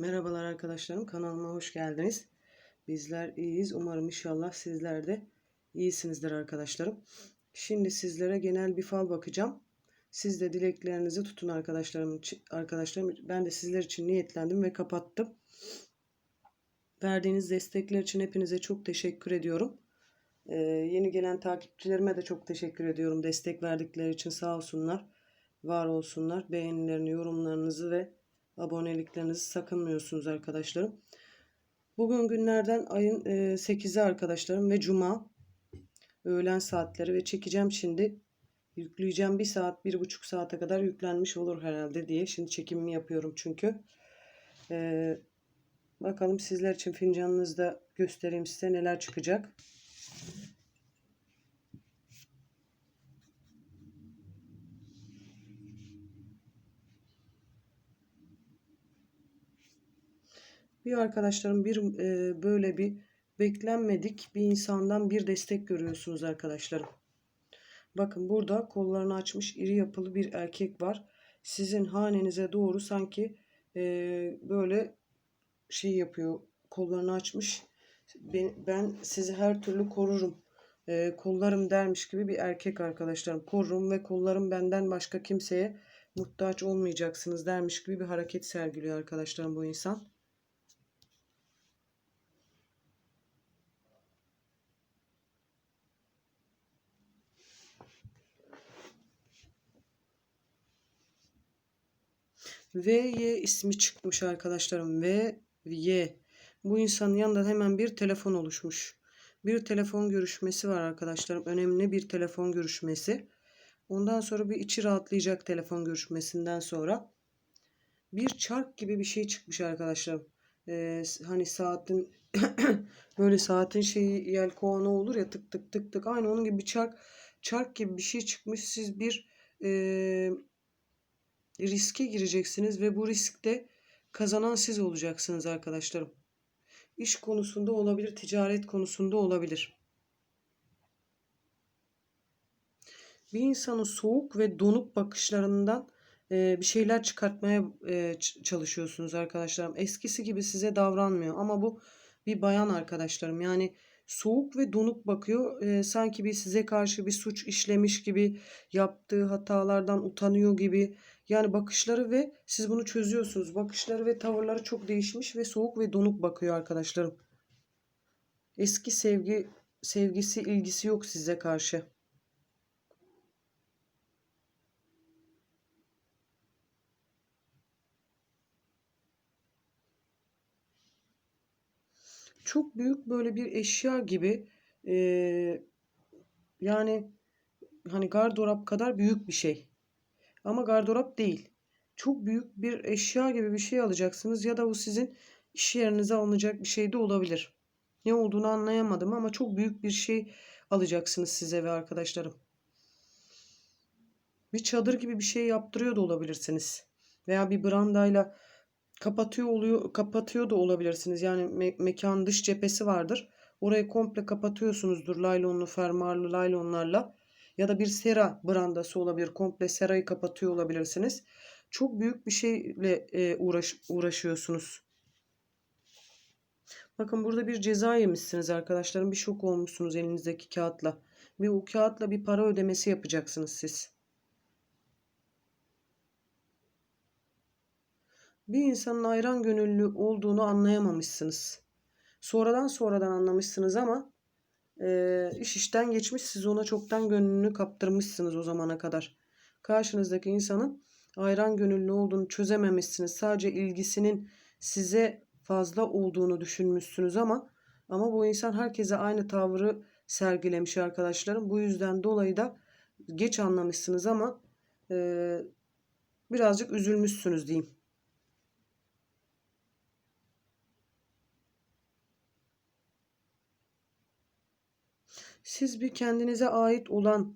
Merhabalar arkadaşlarım kanalıma hoş geldiniz. Bizler iyiyiz. Umarım inşallah sizler de iyisinizdir arkadaşlarım. Şimdi sizlere genel bir fal bakacağım. Siz de dileklerinizi tutun arkadaşlarım. Arkadaşlarım ben de sizler için niyetlendim ve kapattım. Verdiğiniz destekler için hepinize çok teşekkür ediyorum. Ee, yeni gelen takipçilerime de çok teşekkür ediyorum. Destek verdikleri için sağ olsunlar. Var olsunlar. Beğenilerini, yorumlarınızı ve aboneliklerinizi sakınmıyorsunuz arkadaşlarım. Bugün günlerden ayın 8'i arkadaşlarım ve cuma öğlen saatleri ve çekeceğim şimdi yükleyeceğim bir saat bir buçuk saate kadar yüklenmiş olur herhalde diye şimdi çekimimi yapıyorum çünkü ee, bakalım sizler için fincanınızda göstereyim size neler çıkacak. Bir arkadaşlarım bir e, böyle bir beklenmedik bir insandan bir destek görüyorsunuz arkadaşlarım. Bakın burada kollarını açmış iri yapılı bir erkek var. Sizin hanenize doğru sanki e, böyle şey yapıyor. Kollarını açmış. Ben, ben sizi her türlü korurum. E, kollarım dermiş gibi bir erkek arkadaşlarım. Korurum ve kollarım benden başka kimseye muhtaç olmayacaksınız dermiş gibi bir hareket sergiliyor arkadaşlarım bu insan. VY ismi çıkmış arkadaşlarım. VY. Bu insanın yanında hemen bir telefon oluşmuş. Bir telefon görüşmesi var arkadaşlarım. Önemli bir telefon görüşmesi. Ondan sonra bir içi rahatlayacak telefon görüşmesinden sonra. Bir çark gibi bir şey çıkmış arkadaşlarım. Ee, hani saatin böyle saatin şeyi yelkovanı olur ya tık tık tık tık. Aynı onun gibi bir çark çark gibi bir şey çıkmış. Siz bir eee riske gireceksiniz ve bu riskte kazanan siz olacaksınız arkadaşlarım. İş konusunda olabilir, ticaret konusunda olabilir. Bir insanın soğuk ve donuk bakışlarından bir şeyler çıkartmaya çalışıyorsunuz arkadaşlarım. Eskisi gibi size davranmıyor ama bu bir bayan arkadaşlarım. Yani soğuk ve donuk bakıyor. E, sanki bir size karşı bir suç işlemiş gibi, yaptığı hatalardan utanıyor gibi. Yani bakışları ve siz bunu çözüyorsunuz. Bakışları ve tavırları çok değişmiş ve soğuk ve donuk bakıyor arkadaşlarım. Eski sevgi sevgisi, ilgisi yok size karşı. çok büyük böyle bir eşya gibi e, yani hani gardırop kadar büyük bir şey. Ama gardırop değil. Çok büyük bir eşya gibi bir şey alacaksınız ya da bu sizin iş yerinize alınacak bir şey de olabilir. Ne olduğunu anlayamadım ama çok büyük bir şey alacaksınız size ve arkadaşlarım. Bir çadır gibi bir şey yaptırıyor da olabilirsiniz. Veya bir brandayla kapatıyor oluyor kapatıyor da olabilirsiniz. Yani me mekan dış cephesi vardır. Orayı komple kapatıyorsunuzdur laylonlu fermuarlı laylonlarla ya da bir sera brandası olabilir. Komple serayı kapatıyor olabilirsiniz. Çok büyük bir şeyle e, uğraş uğraşıyorsunuz. Bakın burada bir ceza yemişsiniz arkadaşlarım. Bir şok olmuşsunuz elinizdeki kağıtla. Bir o kağıtla bir para ödemesi yapacaksınız siz. bir insanın ayran gönüllü olduğunu anlayamamışsınız. Sonradan sonradan anlamışsınız ama e, iş işten geçmiş siz ona çoktan gönlünü kaptırmışsınız o zamana kadar. Karşınızdaki insanın ayran gönüllü olduğunu çözememişsiniz. Sadece ilgisinin size fazla olduğunu düşünmüşsünüz ama ama bu insan herkese aynı tavrı sergilemiş arkadaşlarım. Bu yüzden dolayı da geç anlamışsınız ama e, birazcık üzülmüşsünüz diyeyim. Siz bir kendinize ait olan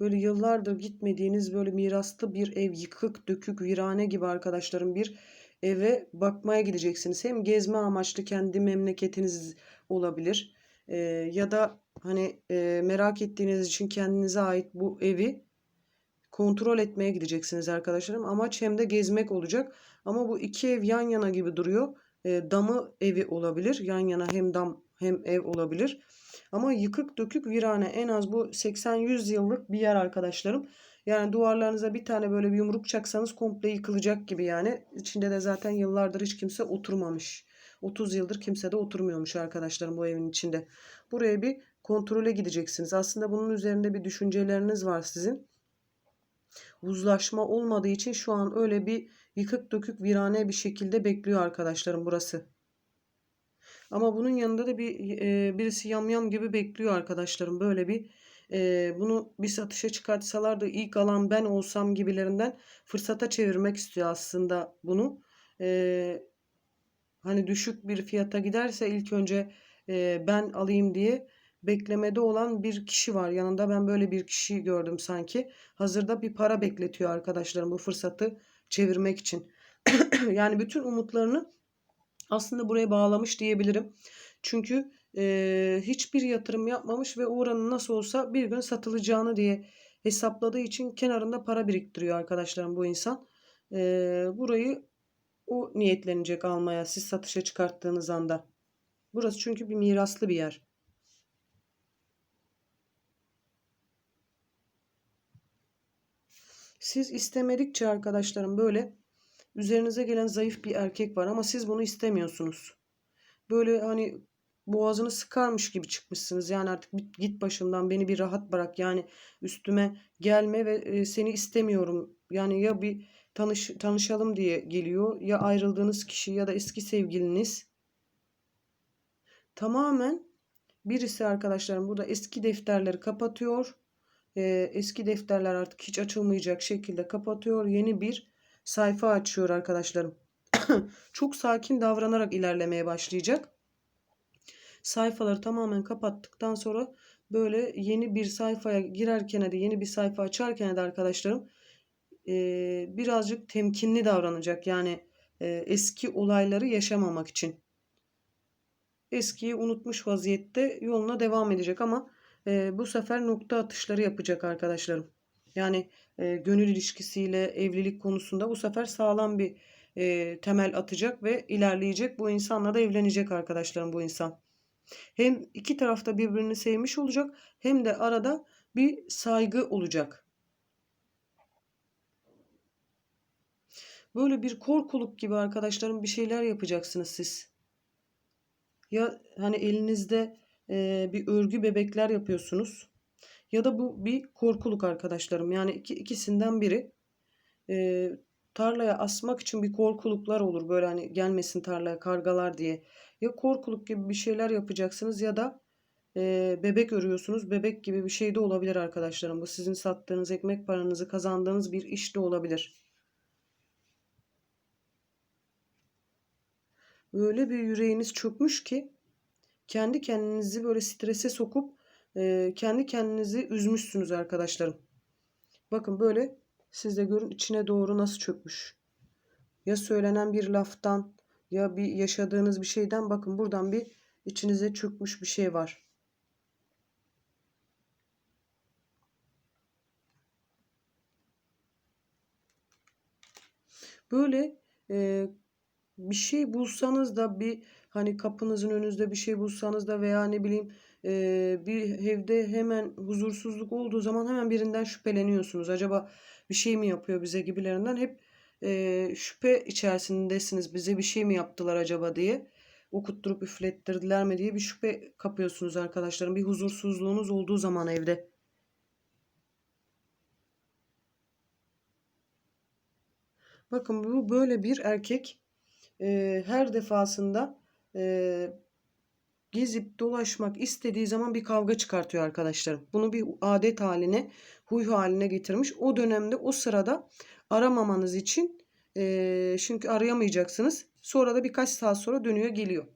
böyle yıllardır gitmediğiniz böyle miraslı bir ev yıkık dökük virane gibi arkadaşlarım bir eve bakmaya gideceksiniz. Hem gezme amaçlı kendi memleketiniz olabilir ee, ya da hani e, merak ettiğiniz için kendinize ait bu evi kontrol etmeye gideceksiniz arkadaşlarım. Amaç hem de gezmek olacak Ama bu iki ev yan yana gibi duruyor. E, damı evi olabilir. Yan yana hem dam hem ev olabilir. Ama yıkık dökük virane en az bu 80-100 yıllık bir yer arkadaşlarım. Yani duvarlarınıza bir tane böyle bir yumruk çaksanız komple yıkılacak gibi yani. İçinde de zaten yıllardır hiç kimse oturmamış. 30 yıldır kimse de oturmuyormuş arkadaşlarım bu evin içinde. Buraya bir kontrole gideceksiniz. Aslında bunun üzerinde bir düşünceleriniz var sizin. Uzlaşma olmadığı için şu an öyle bir yıkık dökük virane bir şekilde bekliyor arkadaşlarım burası. Ama bunun yanında da bir e, birisi yamyam gibi bekliyor arkadaşlarım. Böyle bir e, bunu bir satışa çıkartsalar da ilk alan ben olsam gibilerinden fırsata çevirmek istiyor aslında bunu. E, hani düşük bir fiyata giderse ilk önce e, ben alayım diye beklemede olan bir kişi var. Yanında ben böyle bir kişiyi gördüm sanki. Hazırda bir para bekletiyor arkadaşlarım bu fırsatı çevirmek için. yani bütün umutlarını aslında buraya bağlamış diyebilirim. Çünkü e, hiçbir yatırım yapmamış ve oranın nasıl olsa bir gün satılacağını diye hesapladığı için kenarında para biriktiriyor arkadaşlarım bu insan. E, burayı o niyetlenecek almaya siz satışa çıkarttığınız anda. Burası çünkü bir miraslı bir yer. Siz istemedikçe arkadaşlarım böyle üzerinize gelen zayıf bir erkek var ama siz bunu istemiyorsunuz. Böyle hani boğazını sıkarmış gibi çıkmışsınız. Yani artık git başımdan beni bir rahat bırak. Yani üstüme gelme ve e, seni istemiyorum. Yani ya bir tanış tanışalım diye geliyor ya ayrıldığınız kişi ya da eski sevgiliniz. Tamamen birisi arkadaşlarım burada eski defterleri kapatıyor. Ee, eski defterler artık hiç açılmayacak şekilde kapatıyor. Yeni bir sayfa açıyor arkadaşlarım. Çok sakin davranarak ilerlemeye başlayacak. Sayfaları tamamen kapattıktan sonra böyle yeni bir sayfaya girerken de yeni bir sayfa açarken de arkadaşlarım e, birazcık temkinli davranacak. Yani e, eski olayları yaşamamak için. Eskiyi unutmuş vaziyette yoluna devam edecek ama e, bu sefer nokta atışları yapacak arkadaşlarım. Yani e, gönül ilişkisiyle evlilik konusunda bu sefer sağlam bir e, temel atacak ve ilerleyecek. Bu insanla da evlenecek arkadaşlarım bu insan. Hem iki tarafta birbirini sevmiş olacak hem de arada bir saygı olacak. Böyle bir korkuluk gibi arkadaşlarım bir şeyler yapacaksınız siz. Ya hani elinizde e, bir örgü bebekler yapıyorsunuz. Ya da bu bir korkuluk arkadaşlarım. Yani iki, ikisinden biri. E, tarlaya asmak için bir korkuluklar olur. Böyle hani gelmesin tarlaya kargalar diye. Ya korkuluk gibi bir şeyler yapacaksınız ya da e, bebek örüyorsunuz. Bebek gibi bir şey de olabilir arkadaşlarım. Bu sizin sattığınız ekmek paranızı kazandığınız bir iş de olabilir. Öyle bir yüreğiniz çökmüş ki kendi kendinizi böyle strese sokup e, kendi kendinizi üzmüşsünüz arkadaşlarım. Bakın böyle siz de görün içine doğru nasıl çökmüş. Ya söylenen bir laftan ya bir yaşadığınız bir şeyden bakın buradan bir içinize çökmüş bir şey var. Böyle e, bir şey bulsanız da bir hani kapınızın önünüzde bir şey bulsanız da veya ne bileyim e, bir evde hemen huzursuzluk olduğu zaman hemen birinden şüpheleniyorsunuz. Acaba bir şey mi yapıyor bize gibilerinden hep e, şüphe içerisindesiniz. Bize bir şey mi yaptılar acaba diye okutturup üflettirdiler mi diye bir şüphe kapıyorsunuz arkadaşlarım. Bir huzursuzluğunuz olduğu zaman evde. Bakın bu böyle bir erkek e, her defasında e, gezip dolaşmak istediği zaman bir kavga çıkartıyor arkadaşlarım. Bunu bir adet haline, huy haline getirmiş. O dönemde o sırada aramamanız için e, çünkü arayamayacaksınız. Sonra da birkaç saat sonra dönüyor geliyor.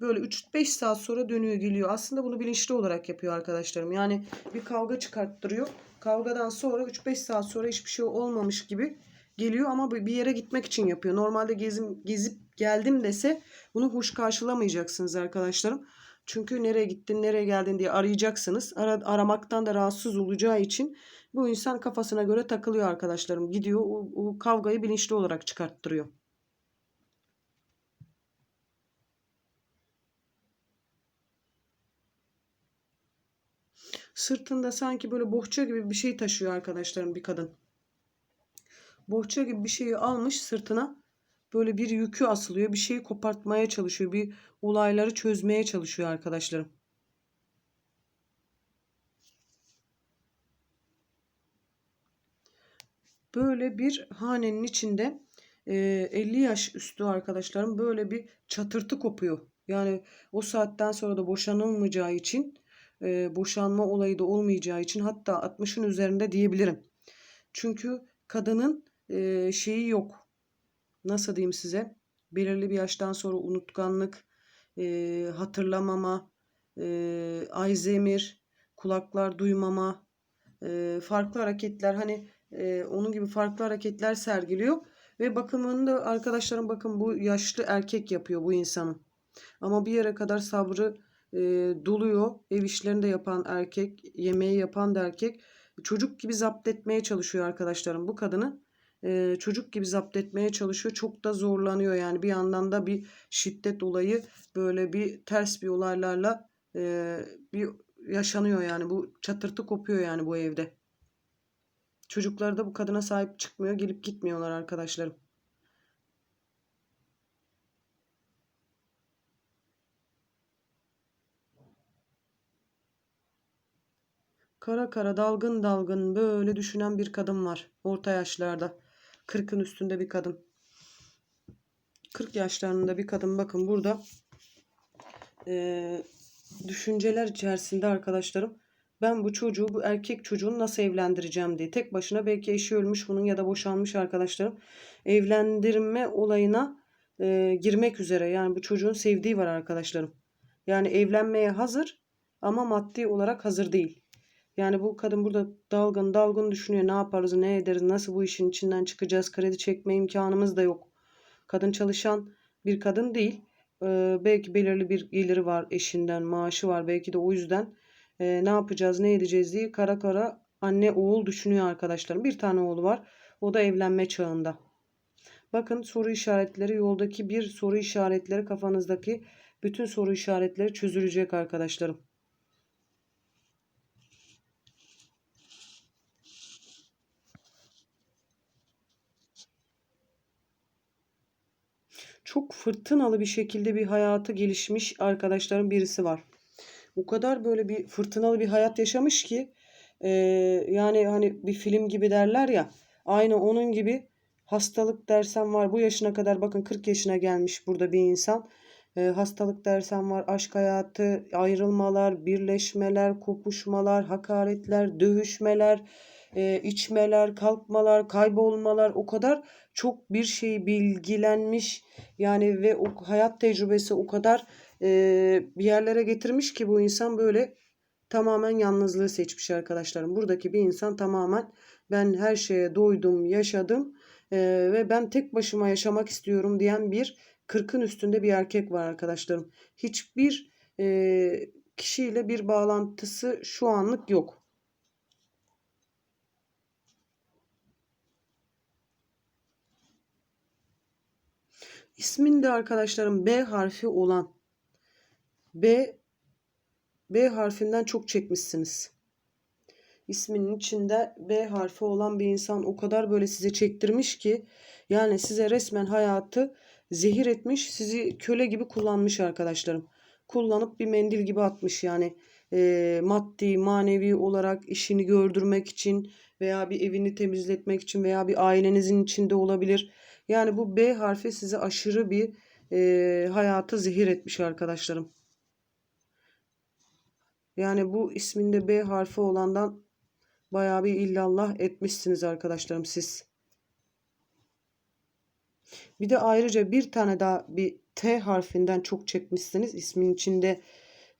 Böyle 3-5 saat sonra dönüyor geliyor. Aslında bunu bilinçli olarak yapıyor arkadaşlarım. Yani bir kavga çıkarttırıyor. Kavgadan sonra 3-5 saat sonra hiçbir şey olmamış gibi geliyor ama bir yere gitmek için yapıyor. Normalde gezim, gezip geldim dese bunu hoş karşılamayacaksınız arkadaşlarım. Çünkü nereye gittin, nereye geldin diye arayacaksınız. Ara, aramaktan da rahatsız olacağı için bu insan kafasına göre takılıyor arkadaşlarım. Gidiyor o, o kavgayı bilinçli olarak çıkarttırıyor. Sırtında sanki böyle bohça gibi bir şey taşıyor arkadaşlarım bir kadın. Bohça gibi bir şeyi almış sırtına. Böyle bir yükü asılıyor. Bir şeyi kopartmaya çalışıyor. Bir olayları çözmeye çalışıyor arkadaşlarım. Böyle bir hanenin içinde e, 50 yaş üstü arkadaşlarım böyle bir çatırtı kopuyor. Yani o saatten sonra da boşanılmayacağı için e, boşanma olayı da olmayacağı için hatta 60'ın üzerinde diyebilirim. Çünkü kadının e, şeyi yok. Nasıl diyeyim size? Belirli bir yaştan sonra unutkanlık, e, hatırlamama, e, Alzheimer, kulaklar duymama, e, farklı hareketler hani e, onun gibi farklı hareketler sergiliyor. Ve bakımını da arkadaşlarım bakın bu yaşlı erkek yapıyor bu insanın. Ama bir yere kadar sabrı e, doluyor. Ev işlerini de yapan erkek, yemeği yapan da erkek. Çocuk gibi zapt etmeye çalışıyor arkadaşlarım bu kadını. Çocuk gibi zapt etmeye çalışıyor. Çok da zorlanıyor yani. Bir yandan da bir şiddet olayı böyle bir ters bir olaylarla bir yaşanıyor yani. Bu çatırtı kopuyor yani bu evde. Çocuklar da bu kadına sahip çıkmıyor. Gelip gitmiyorlar arkadaşlarım. Kara kara dalgın dalgın böyle düşünen bir kadın var. Orta yaşlarda. Kırkın üstünde bir kadın. 40 yaşlarında bir kadın. Bakın burada e, düşünceler içerisinde arkadaşlarım ben bu çocuğu bu erkek çocuğunu nasıl evlendireceğim? diye. Tek başına belki eşi ölmüş bunun ya da boşanmış arkadaşlarım evlendirme olayına e, girmek üzere. Yani bu çocuğun sevdiği var arkadaşlarım. Yani evlenmeye hazır ama maddi olarak hazır değil yani bu kadın burada dalgın dalgın düşünüyor ne yaparız ne ederiz nasıl bu işin içinden çıkacağız kredi çekme imkanımız da yok kadın çalışan bir kadın değil ee, belki belirli bir geliri var eşinden maaşı var belki de o yüzden e, ne yapacağız ne edeceğiz diye kara kara anne oğul düşünüyor arkadaşlarım. Bir tane oğlu var. O da evlenme çağında. Bakın soru işaretleri yoldaki bir soru işaretleri kafanızdaki bütün soru işaretleri çözülecek arkadaşlarım. Çok fırtınalı bir şekilde bir hayatı gelişmiş arkadaşlarım birisi var. O kadar böyle bir fırtınalı bir hayat yaşamış ki e, yani hani bir film gibi derler ya aynı onun gibi hastalık dersen var bu yaşına kadar bakın 40 yaşına gelmiş burada bir insan. E, hastalık dersen var aşk hayatı ayrılmalar birleşmeler kopuşmalar hakaretler dövüşmeler e, içmeler kalkmalar kaybolmalar o kadar çok bir şey bilgilenmiş yani ve o hayat tecrübesi o kadar e, bir yerlere getirmiş ki bu insan böyle tamamen yalnızlığı seçmiş arkadaşlarım. Buradaki bir insan tamamen ben her şeye doydum, yaşadım e, ve ben tek başıma yaşamak istiyorum diyen bir kırkın üstünde bir erkek var arkadaşlarım. Hiçbir e, kişiyle bir bağlantısı şu anlık yok. İsminde arkadaşlarım B harfi olan B B harfinden çok çekmişsiniz. İsminin içinde B harfi olan bir insan o kadar böyle size çektirmiş ki yani size resmen hayatı zehir etmiş, sizi köle gibi kullanmış arkadaşlarım. Kullanıp bir mendil gibi atmış yani e, maddi, manevi olarak işini gördürmek için veya bir evini temizletmek için veya bir ailenizin içinde olabilir. Yani bu B harfi size aşırı bir e, hayatı zehir etmiş arkadaşlarım. Yani bu isminde B harfi olandan bayağı bir illallah etmişsiniz arkadaşlarım siz. Bir de ayrıca bir tane daha bir T harfinden çok çekmişsiniz. İsmin içinde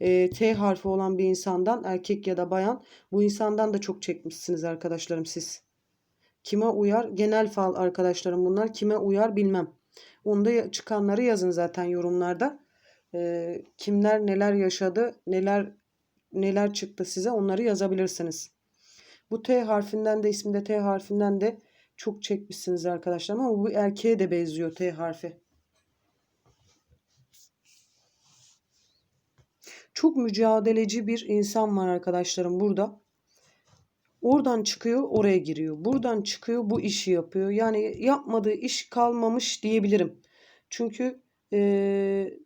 e, T harfi olan bir insandan erkek ya da bayan bu insandan da çok çekmişsiniz arkadaşlarım siz. Kime uyar? Genel fal arkadaşlarım bunlar. Kime uyar bilmem. Onda çıkanları yazın zaten yorumlarda. E, kimler neler yaşadı, neler neler çıktı size onları yazabilirsiniz. Bu T harfinden de isminde T harfinden de çok çekmişsiniz arkadaşlar ama bu erkeğe de benziyor T harfi. Çok mücadeleci bir insan var arkadaşlarım burada. Oradan çıkıyor oraya giriyor. Buradan çıkıyor bu işi yapıyor. Yani yapmadığı iş kalmamış diyebilirim. Çünkü e,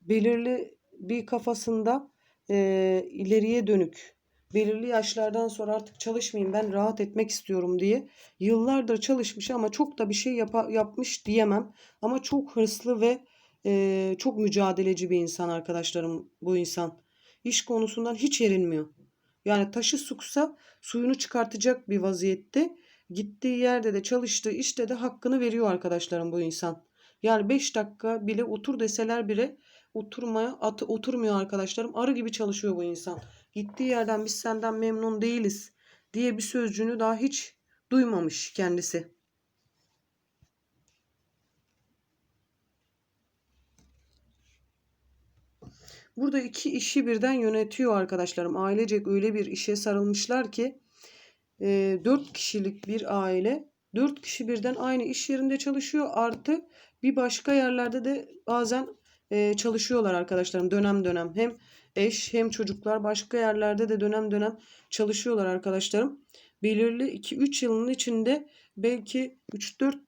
belirli bir kafasında e, ileriye dönük belirli yaşlardan sonra artık çalışmayayım ben rahat etmek istiyorum diye yıllardır çalışmış ama çok da bir şey yap yapmış diyemem. Ama çok hırslı ve e, çok mücadeleci bir insan arkadaşlarım bu insan. İş konusundan hiç erinmiyor. Yani taşı suksa suyunu çıkartacak bir vaziyette. Gittiği yerde de çalıştığı işte de hakkını veriyor arkadaşlarım bu insan. Yani 5 dakika bile otur deseler bile oturmaya at, oturmuyor arkadaşlarım. Arı gibi çalışıyor bu insan. Gittiği yerden biz senden memnun değiliz diye bir sözcüğünü daha hiç duymamış kendisi. Burada iki işi birden yönetiyor arkadaşlarım. Ailecek öyle bir işe sarılmışlar ki e, 4 kişilik bir aile 4 kişi birden aynı iş yerinde çalışıyor. Artı bir başka yerlerde de bazen e, çalışıyorlar arkadaşlarım dönem dönem. Hem eş hem çocuklar başka yerlerde de dönem dönem çalışıyorlar arkadaşlarım. Belirli 2-3 yılın içinde belki 3-4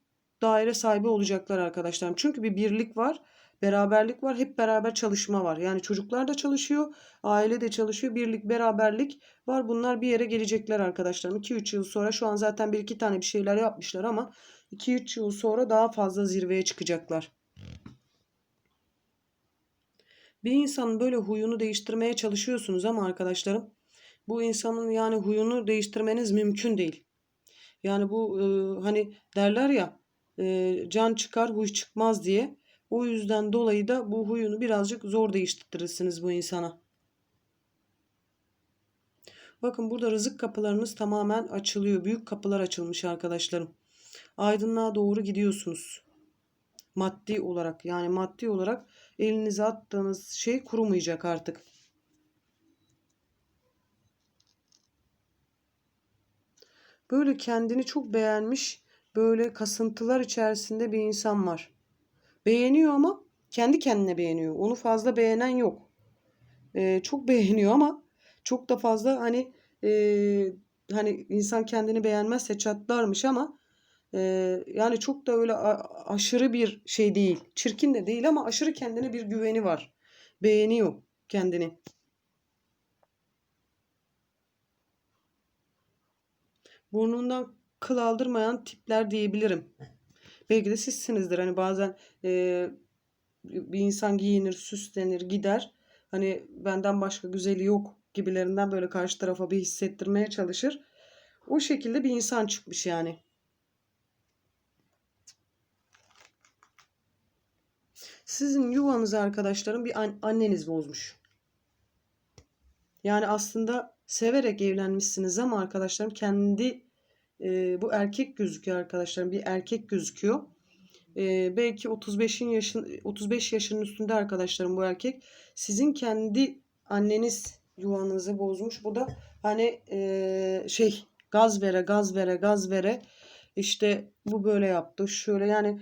daire sahibi olacaklar arkadaşlarım. Çünkü bir birlik var, beraberlik var, hep beraber çalışma var. Yani çocuklar da çalışıyor, aile de çalışıyor, birlik, beraberlik var. Bunlar bir yere gelecekler arkadaşlarım. 2-3 yıl sonra şu an zaten 1-2 tane bir şeyler yapmışlar ama 2-3 yıl sonra daha fazla zirveye çıkacaklar. Bir insanın böyle huyunu değiştirmeye çalışıyorsunuz ama arkadaşlarım bu insanın yani huyunu değiştirmeniz mümkün değil. Yani bu e, hani derler ya e, can çıkar huy çıkmaz diye. O yüzden dolayı da bu huyunu birazcık zor değiştirirsiniz bu insana. Bakın burada rızık kapılarınız tamamen açılıyor. Büyük kapılar açılmış arkadaşlarım. Aydınlığa doğru gidiyorsunuz. Maddi olarak yani maddi olarak elinize attığınız şey kurumayacak artık. Böyle kendini çok beğenmiş, böyle kasıntılar içerisinde bir insan var. Beğeniyor ama kendi kendine beğeniyor. Onu fazla beğenen yok. Ee, çok beğeniyor ama çok da fazla hani e, hani insan kendini beğenmezse çatlarmış ama e, yani çok da öyle aşırı bir şey değil. Çirkin de değil ama aşırı kendine bir güveni var. Beğeniyor kendini. Burnundan kıl aldırmayan tipler diyebilirim. Belki de sizsinizdir. Hani bazen e, bir insan giyinir, süslenir, gider. Hani benden başka güzeli yok gibilerinden böyle karşı tarafa bir hissettirmeye çalışır. O şekilde bir insan çıkmış yani. Sizin yuvanızı arkadaşlarım bir an anneniz bozmuş. Yani aslında severek evlenmişsiniz ama arkadaşlarım kendi e, bu erkek gözüküyor arkadaşlarım. Bir erkek gözüküyor. E, belki 35'in yaşın 35 yaşının üstünde arkadaşlarım bu erkek. Sizin kendi anneniz yuvanızı bozmuş. Bu da hani e, şey gaz vere gaz vere gaz vere işte bu böyle yaptı şöyle yani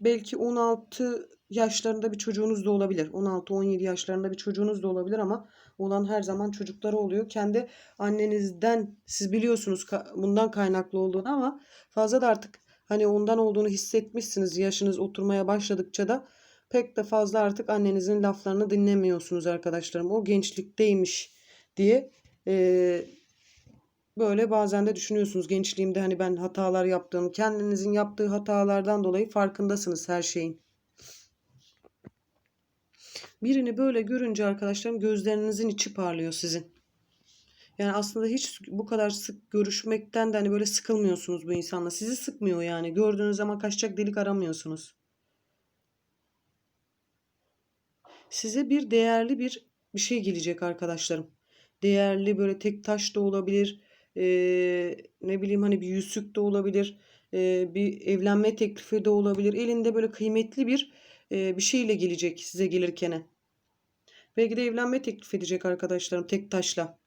belki 16 yaşlarında bir çocuğunuz da olabilir. 16-17 yaşlarında bir çocuğunuz da olabilir ama olan her zaman çocukları oluyor. Kendi annenizden siz biliyorsunuz bundan kaynaklı olduğunu ama fazla da artık hani ondan olduğunu hissetmişsiniz. Yaşınız oturmaya başladıkça da pek de fazla artık annenizin laflarını dinlemiyorsunuz arkadaşlarım. O gençlikteymiş diye e, böyle bazen de düşünüyorsunuz gençliğimde hani ben hatalar yaptım. Kendinizin yaptığı hatalardan dolayı farkındasınız her şeyin. Birini böyle görünce arkadaşlarım gözlerinizin içi parlıyor sizin. Yani aslında hiç bu kadar sık görüşmekten de hani böyle sıkılmıyorsunuz bu insanla. Sizi sıkmıyor yani. Gördüğünüz zaman kaçacak delik aramıyorsunuz. Size bir değerli bir bir şey gelecek arkadaşlarım. Değerli böyle tek taş da olabilir. Ee, ne bileyim hani bir yüzük de olabilir. Ee, bir evlenme teklifi de olabilir. Elinde böyle kıymetli bir e, bir şeyle gelecek size gelirken. Belki de evlenme teklif edecek arkadaşlarım tek taşla.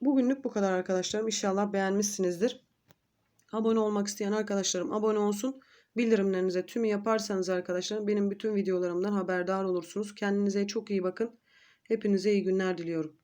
Bugünlük bu kadar arkadaşlarım. İnşallah beğenmişsinizdir. Abone olmak isteyen arkadaşlarım abone olsun. bildirimlerinize tümü yaparsanız arkadaşlar benim bütün videolarımdan haberdar olursunuz. Kendinize çok iyi bakın. Hepinize iyi günler diliyorum.